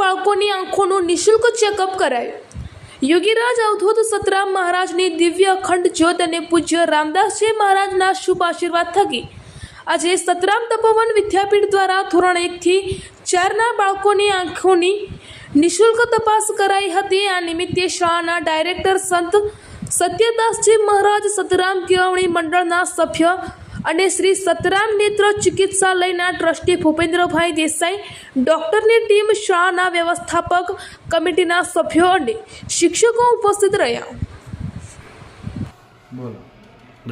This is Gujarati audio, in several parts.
બાળકોની આંખોનું નિઃશુલ્ક ચેકઅપ કરાયું. યોગીરાજ અવધૂત સતરામ મહારાજની દિવ્ય અખંડ જ્યોત અને પૂજ્ય રામદાસજી મહારાજના શુભ આશીર્વાદ થકી આજે સતરામ તપોવન વિદ્યાપીઠ દ્વારા ધોરણ એકથી ચારના બાળકોની આંખોની નિઃશુલ્ક તપાસ કરાઈ હતી. આ નિમિત્તે શાળાના ડાયરેક્ટર સંત સત્યદાસજી મહારાજ સતરામ કેળવણી મંડળના સભ્ય અને શ્રી સતરામ નેત્ર ચિકિત્સાલયના ટ્રસ્ટી ભૂપેન્દ્રભાઈ દેસાઈ ડોક્ટરની ટીમ શાળાના વ્યવસ્થાપક કમિટીના સભ્યો અને શિક્ષકો ઉપસ્થિત રહ્યા. બોલો.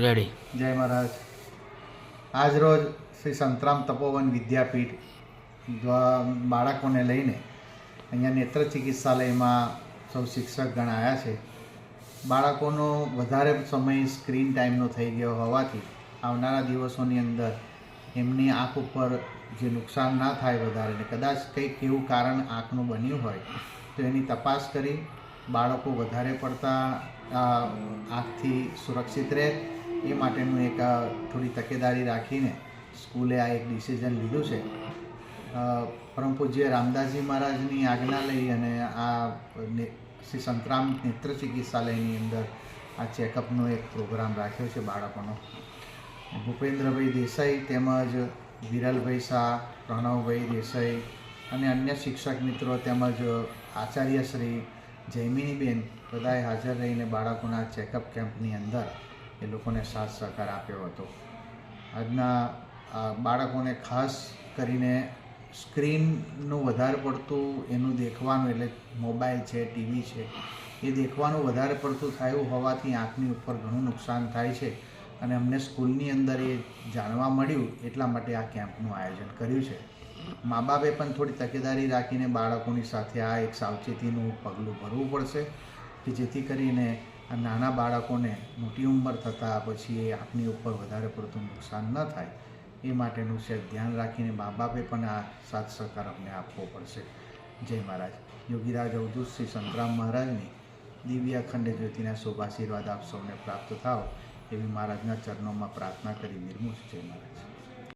રેડી જય મહારાજ. આજ રોજ શ્રી સંતરામ તપોવન વિદ્યાપીઠ બાળકોને લઈને અહીંયા નેત્ર ચિકિત્સાલયમાં સૌ શિક્ષક ગણ આવ્યા છે. બાળકોનો વધારે સમય સ્ક્રીન ટાઈમનો થઈ ગયો હોવાથી આવનારા દિવસોની અંદર એમની આંખ ઉપર જે નુકસાન ના થાય વધારે ને કદાચ કંઈક એવું કારણ આંખનું બન્યું હોય, તો એની તપાસ કરી, બાળકો વધારે પડતા આંખથી સુરક્ષિત રહે. એ માટેનું એક થોડી તકેદારી રાખીને સ્કૂલે આ એક ડિસિઝન લીધું છે. પરમ પૂજ્ય રામદાસજી મહારાજની આજ્ઞા લઈ અને આ શ્રી સંતરામ નેત્ર ચિકિત્સાલયની અંદર આ ચેકઅપનો એક પ્રોગ્રામ રાખ્યો છે બાળકોનો. ભૂપેન્દ્રભાઈ દેસાઈ તેમજ વિરલભાઈ શાહ, પ્રણવભાઈ દેસાઈ અને અન્ય શિક્ષક મિત્રો તેમજ આચાર્ય શ્રી જયમિનીબેન બધાએ હાજર રહીને બાળકોના ચેકઅપ કેમ્પની અંદર એ લોકોને સાથ સહકાર આપ્યો હતો. આજના બાળકોને ખાસ કરીને સ્ક્રીનનું વધારે પડતું એનું દેખવાનું એટલે મોબાઈલ છે, ટીવી છે, એ દેખવાનું વધારે પડતું થયું હોવાથી આંખની ઉપર ઘણું નુકસાન થાય છે. અને અમને સ્કૂલની અંદર એ જાણવા મળ્યું એટલા માટે આ કેમ્પનું આયોજન કર્યું છે. મા બાપે પણ થોડી તકેદારી રાખીને બાળકોની સાથે આ એક સાવચેતીનું પગલું ભરવું પડશે કે જેથી કરીને આ નાના બાળકોને મોટી ઉંમર થતાં પછી એ આપની ઉપર વધારે પડતું નુકસાન ન થાય. એ માટેનું છે ધ્યાન રાખીને મા બાપે પણ આ સાથ સહકાર અમને આપવો પડશે. જય મહારાજ. યોગીરાજ અવધૂત શ્રી સંતરામ મહારાજની દિવ્ય અખંડ જ્યોતિના શુભાશીર્વાદ આપ સૌને પ્રાપ્ત થાવ. એવી મહારાજના ચરણોમાં પ્રાર્થના કરી નિર્મું છું જય મહારાજ.